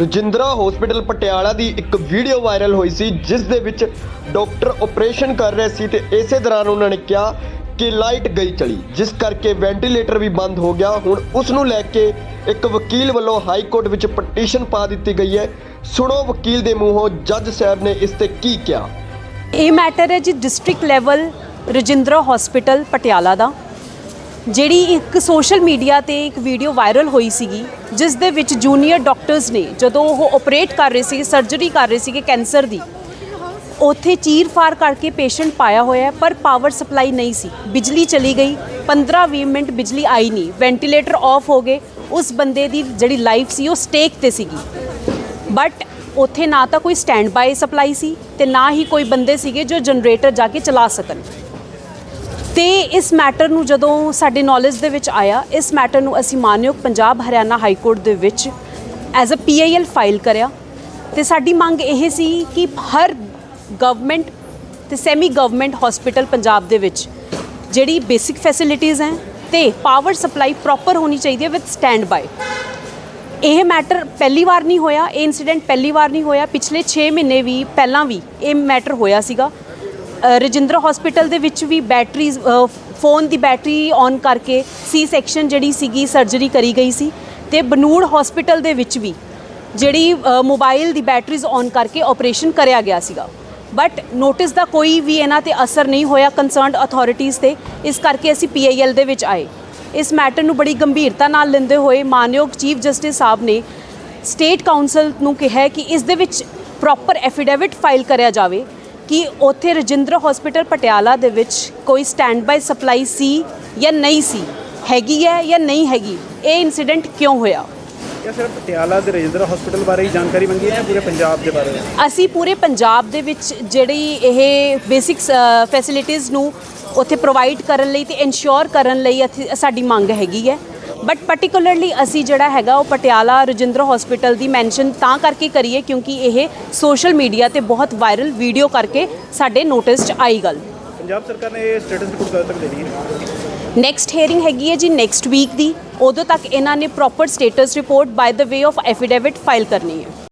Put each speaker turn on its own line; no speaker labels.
Rajindra hospital Patiala ਦੀ ਇੱਕ video viral ਹੋਈ ਸੀ, ਜਿਸ ਦੇ ਵਿੱਚ ਡਾਕਟਰ ਆਪਰੇਸ਼ਨ ਕਰ ਰਹੇ ਸੀ ਤੇ ਇਸੇ ਦੌਰਾਨ ਉਹਨਾਂ ਨੇ ਕਿਹਾ ਕਿ ਲਾਈਟ ਗਈ ਚਲੀ, ਜਿਸ ਕਰਕੇ ਵੈਂਟੀਲੇਟਰ ਵੀ ਬੰਦ ਹੋ ਗਿਆ। ਹੁਣ ਉਸ ਨੂੰ ਲੈ ਕੇ ਇੱਕ ਵਕੀਲ ਵੱਲੋਂ ਹਾਈ ਕੋਰਟ ਵਿੱਚ ਪਟੀਸ਼ਨ ਪਾ ਦਿੱਤੀ ਗਈ ਹੈ। ਸੁਣੋ ਵਕੀਲ ਦੇ ਮੂੰਹੋਂ, ਜੱਜ ਸਾਹਿਬ ਨੇ ਇਸ ਤੇ ਕੀ ਕਿਹਾ।
ਇਹ ਮੈਟਰ ਹੈ ਜੀ district level Rajindra hospital Patiala ਦਾ। ਜਿਹੜੀ ਇੱਕ ਸੋਸ਼ਲ ਮੀਡੀਆ ਤੇ ਇੱਕ ਵੀਡੀਓ ਵਾਇਰਲ ਹੋਈ ਸੀਗੀ, ਜਿਸ ਦੇ ਵਿੱਚ ਜੂਨੀਅਰ ਡਾਕਟਰਸ ਨੇ ਜਦੋਂ ਉਹ ਆਪਰੇਟ ਕਰ ਰਹੇ ਸੀ, ਸਰਜਰੀ ਕਰ ਰਹੇ ਸੀਗੇ ਕੈਂਸਰ ਦੀ, ਉੱਥੇ ਚੀਰ ਫਾਰ ਕਰਕੇ ਪੇਸ਼ੈਂਟ ਪਾਇਆ ਹੋਇਆ ਪਰ ਪਾਵਰ ਸਪਲਾਈ ਨਹੀਂ ਸੀ। ਬਿਜਲੀ ਚਲੀ ਗਈ 15-20 ਮਿੰਟ ਬਿਜਲੀ ਆਈ ਨਹੀਂ। ਵੈਂਟੀਲੇਟਰ ਆਫ ਹੋ ਗਏ, ਉਸ ਬੰਦੇ ਦੀ ਜਿਹੜੀ ਲਾਈਫ ਸੀ, ਉਹ ਸਟੇਕ ਤੇ ਸੀਗੀ। ਬਟ ਉੱਥੇ ਨਾ ਤਾਂ ਕੋਈ ਸਟੈਂਡ ਬਾਈ ਸਪਲਾਈ ਸੀ ਤੇ ਨਾ ਹੀ ਕੋਈ ਬੰਦੇ ਸੀਗੇ ਜੋ ਜਨਰੇਟਰ ਜਾ ਕੇ ਚਲਾ ਸਕਣ। ਤੇ ਇਸ ਮੈਟਰ ਨੂੰ ਜਦੋਂ ਸਾਡੇ ਨੌਲੇਜ ਦੇ ਵਿੱਚ ਆਇਆ, ਇਸ ਮੈਟਰ ਨੂੰ ਅਸੀਂ ਮਾਨਯੋਗ ਪੰਜਾਬ ਹਰਿਆਣਾ ਹਾਈ ਕੋਰਟ ਦੇ ਵਿੱਚ ਐਜ਼ ਅ ਪੀਆਈਐਲ ਫਾਈਲ ਕਰਿਆ। ਤੇ ਸਾਡੀ ਮੰਗ ਇਹ ਸੀ ਕਿ ਹਰ ਗਵਰਨਮੈਂਟ ਤੇ ਸੈਮੀ ਗਵਰਨਮੈਂਟ ਹਸਪੀਟਲ ਪੰਜਾਬ ਦੇ ਵਿੱਚ ਜਿਹੜੀ ਬੇਸਿਕ ਫੈਸਿਲਿਟੀਆਂ ਹੈ ਤੇ ਪਾਵਰ ਸਪਲਾਈ ਪ੍ਰੋਪਰ ਹੋਣੀ ਚਾਹੀਦੀ ਹੈ ਵਿਦ ਸਟੈਂਡ ਬਾਈ ਇਹ ਮੈਟਰ ਪਹਿਲੀ ਵਾਰ ਨਹੀਂ ਹੋਇਆ, ਇਹ ਇਨਸੀਡੈਂਟ ਪਹਿਲੀ ਵਾਰ ਨਹੀਂ ਹੋਇਆ, ਪਿਛਲੇ 6 ਮਹੀਨੇ ਵੀ ਪਹਿਲਾਂ ਵੀ ਇਹ ਮੈਟਰ ਹੋਇਆ ਸੀਗਾ। ਰਜਿੰਦਰ ਹਸਪੀਟਲ ਦੇ ਵਿੱਚ ਵੀ ਬੈਟਰੀਜ਼ ਫੋਨ ਦੀ ਬੈਟਰੀ ਔਨ ਕਰਕੇ ਸੀ ਸੈਕਸ਼ਨ ਜਿਹੜੀ ਸੀਗੀ ਸਰਜਰੀ ਕਰੀ ਗਈ ਸੀ ਤੇ ਬਨੂੜ ਹਸਪੀਟਲ ਦੇ ਵਿੱਚ ਵੀ ਜਿਹੜੀ ਮੋਬਾਈਲ ਦੀ ਬੈਟਰੀਜ਼ ਔਨ ਕਰਕੇ ਆਪਰੇਸ਼ਨ ਕਰਿਆ ਗਿਆ ਸੀਗਾ। ਬਟ ਨੋਟਿਸ ਦਾ ਕੋਈ ਵੀ ਇਹਨਾਂ ਤੇ ਅਸਰ ਨਹੀਂ ਹੋਇਆ ਕੰਸਰਨਡ ਅਥਾਰਟੀਜ਼ ਤੇ। ਇਸ ਕਰਕੇ ਅਸੀਂ ਪੀਆਈਐਲ ਦੇ ਵਿੱਚ ਆਏ। ਇਸ ਮੈਟਰ ਨੂੰ ਬੜੀ ਗੰਭੀਰਤਾ ਨਾਲ ਲੈਂਦੇ ਹੋਏ ਮਾਨਯੋਗ ਚੀਫ ਜਸਟਿਸ ਸਾਹਿਬ ਨੇ ਸਟੇਟ ਕਾਉਂਸਲ ਨੂੰ ਕਿਹਾ ਕਿ ਇਸ ਦੇ ਵਿੱਚ ਪ੍ਰੋਪਰ ਐਫੀਡੇਵਿਟ ਫਾਈਲ ਕਰਿਆ ਜਾਵੇ। ਕਿ ਉੱਥੇ ਰਜਿੰਦਰ ਹਸਪੀਟਲ ਪਟਿਆਲਾ ਦੇ ਵਿੱਚ ਕੋਈ ਸਟੈਂਡ ਬਾਈ ਸਪਲਾਈ ਸੀ ਜਾਂ ਨਹੀਂ ਸੀ? ਹੈਗੀ ਹੈ ਜਾਂ ਨਹੀਂ ਹੈਗੀ? ਇਹ ਇਨਸੀਡੈਂਟ ਕਿਉਂ ਹੋਇਆ?
ਇਹ ਸਿਰਫ ਪਟਿਆਲਾ ਦੇ ਰਜਿੰਦਰਾ ਹਸਪੀਟਲ ਬਾਰੇ ਹੀ ਜਾਣਕਾਰੀ ਮੰਗੀ ਹੈ ਜਾਂ ਪੂਰੇ ਪੰਜਾਬ ਦੇ ਬਾਰੇ?
ਅਸੀਂ ਪੂਰੇ ਪੰਜਾਬ ਦੇ ਵਿੱਚ ਜਿਹੜੀ ਇਹ ਬੇਸਿਕ ਫੈਸਿਲਿਟੀਆਂ ਨੂੰ ਉੱਥੇ ਪ੍ਰੋਵਾਈਡ ਕਰਨ ਲਈ ਤੇ ਇਨਸ਼ੋਰ ਕਰਨ ਲਈ ਸਾਡੀ ਮੰਗ ਹੈਗੀ ਹੈ। ਬਟ ਪਾਰਟਿਕੂਲਰਲੀ ਅਸੀਂ ਜਿਹੜਾ ਹੈਗਾ ਉਹ ਪਟਿਆਲਾ ਰਜਿੰਦਰ ਹਸਪੀਟਲ ਦੀ ਮੈਂਸ਼ਨ ਤਾਂ ਕਰਕੇ ਕਰੀਏ ਕਿਉਂਕਿ ਇਹ ਸੋਸ਼ਲ ਮੀਡੀਆ ਤੇ ਬਹੁਤ ਵਾਇਰਲ ਵੀਡੀਓ ਕਰਕੇ ਸਾਡੇ ਨੋਟਿਸ 'ਚ ਆਈ ਗੱਲ।
ਪੰਜਾਬ ਸਰਕਾਰ ਨੇ ਇਹ ਸਟੇਟਸ ਰਿਪੋਰਟ ਕਦੋਂ ਤੱਕ ਦੇਣੀ ਹੈ?
ਨੈਕਸਟ ਹੀਅਰਿੰਗ ਹੈਗੀ ਹੈ ਜੀ ਨੈਕਸਟ ਵੀਕ ਦੀ। ਉਦੋਂ ਤੱਕ ਇਹਨਾਂ ਨੇ proper status report by the way of affidavit file ਕਰਨੀ ਹੈ।